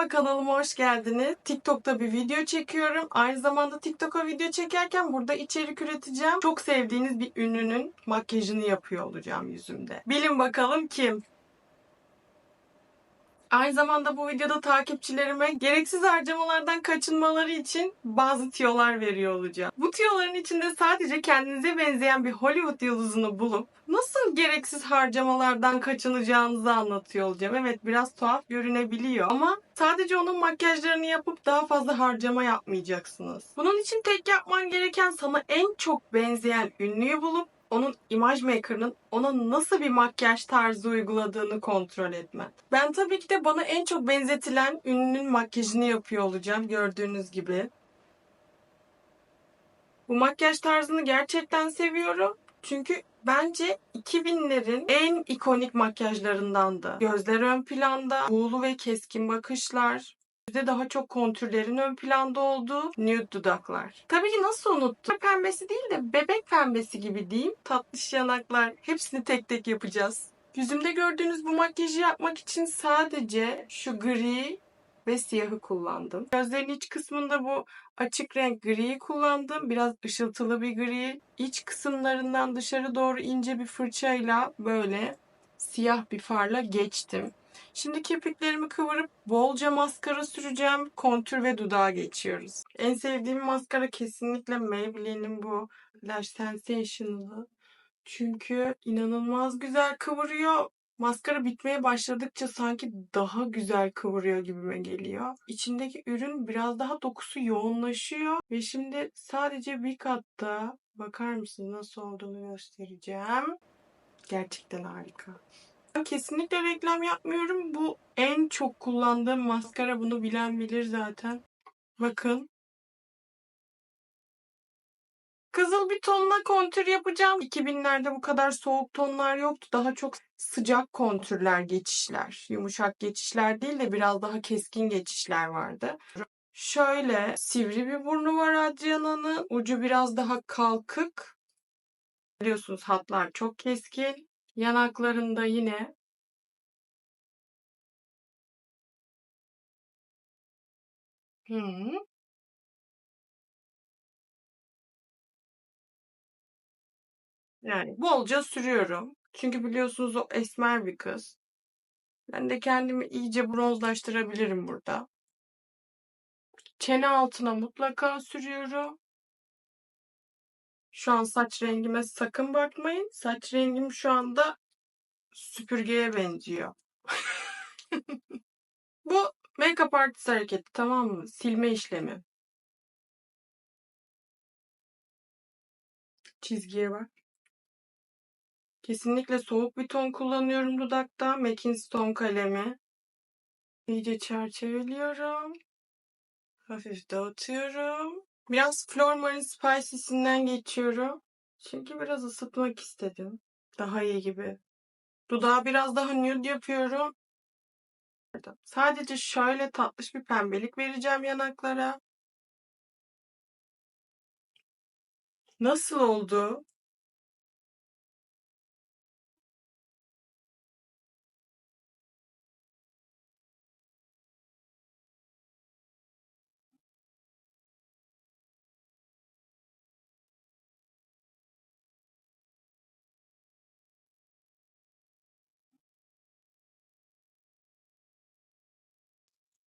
Merhaba kanalıma hoş geldiniz. TikTok'ta bir video çekiyorum. Aynı zamanda TikTok'a video çekerken burada içerik üreteceğim. Çok sevdiğiniz bir ünlünün makyajını yapıyor olacağım yüzümde. Bilin bakalım kim? Aynı zamanda bu videoda takipçilerime gereksiz harcamalardan kaçınmaları için bazı tiyolar veriyor olacağım. Bu tiyoların içinde sadece kendinize benzeyen bir Hollywood yıldızını bulup nasıl gereksiz harcamalardan kaçınacağınızı anlatıyor olacağım. Evet biraz tuhaf görünebiliyor ama sadece onun makyajlarını yapıp daha fazla harcama yapmayacaksınız. Bunun için tek yapman gereken sana en çok benzeyen ünlüyü bulup onun imaj maker'ının ona nasıl bir makyaj tarzı uyguladığını kontrol etmen. Ben tabii ki de bana en çok benzetilen ünlünün makyajını yapıyor olacağım gördüğünüz gibi. Bu makyaj tarzını gerçekten seviyorum. Çünkü bence 2000'lerin en ikonik makyajlarındandı. Gözler ön planda, buğulu ve keskin bakışlar, Bizde daha çok kontürlerin ön planda olduğu nude dudaklar. Tabii ki nasıl unuttum? Pembesi değil de bebek pembesi gibi diyeyim. Tatlış yanaklar. Hepsini tek tek yapacağız. Yüzümde gördüğünüz bu makyajı yapmak için sadece şu gri ve siyahı kullandım. Gözlerin iç kısmında bu açık renk griyi kullandım. Biraz ışıltılı bir gri. İç kısımlarından dışarı doğru ince bir fırçayla böyle siyah bir farla geçtim. Şimdi kirpiklerimi kıvırıp bolca maskara süreceğim. Kontür ve dudağa geçiyoruz. En sevdiğim maskara kesinlikle Maybelline'in bu Lash Sensational'ı. Çünkü inanılmaz güzel kıvırıyor. Maskara bitmeye başladıkça sanki daha güzel kıvırıyor gibime geliyor. İçindeki ürün biraz daha dokusu yoğunlaşıyor. Ve şimdi sadece bir katta bakar mısınız nasıl olduğunu göstereceğim. Gerçekten harika. Kesinlikle reklam yapmıyorum. Bu en çok kullandığım maskara. Bunu bilen bilir zaten. Bakın. Kızıl bir tonla kontür yapacağım. 2000'lerde bu kadar soğuk tonlar yoktu. Daha çok sıcak kontürler, geçişler. Yumuşak geçişler değil de biraz daha keskin geçişler vardı. Şöyle sivri bir burnu var Adriana'nın. Ucu biraz daha kalkık. Biliyorsunuz hatlar çok keskin. Yanaklarında yine Hı. Yani bolca sürüyorum. Çünkü biliyorsunuz o esmer bir kız. Ben de kendimi iyice bronzlaştırabilirim burada. Çene altına mutlaka sürüyorum. Şu an saç rengime sakın bakmayın. Saç rengim şu anda süpürgeye benziyor. Bu make-up artist hareketi tamam mı? Silme işlemi. Çizgiye bak. Kesinlikle soğuk bir ton kullanıyorum dudakta. Mackin ton kalemi. İyice çerçeveliyorum. Hafif dağıtıyorum. Biraz Flormarine Spicie'sinden geçiyorum. Çünkü biraz ısıtmak istedim. Daha iyi gibi. Dudağı biraz daha nude yapıyorum. Sadece şöyle tatlış bir pembelik vereceğim yanaklara. Nasıl oldu?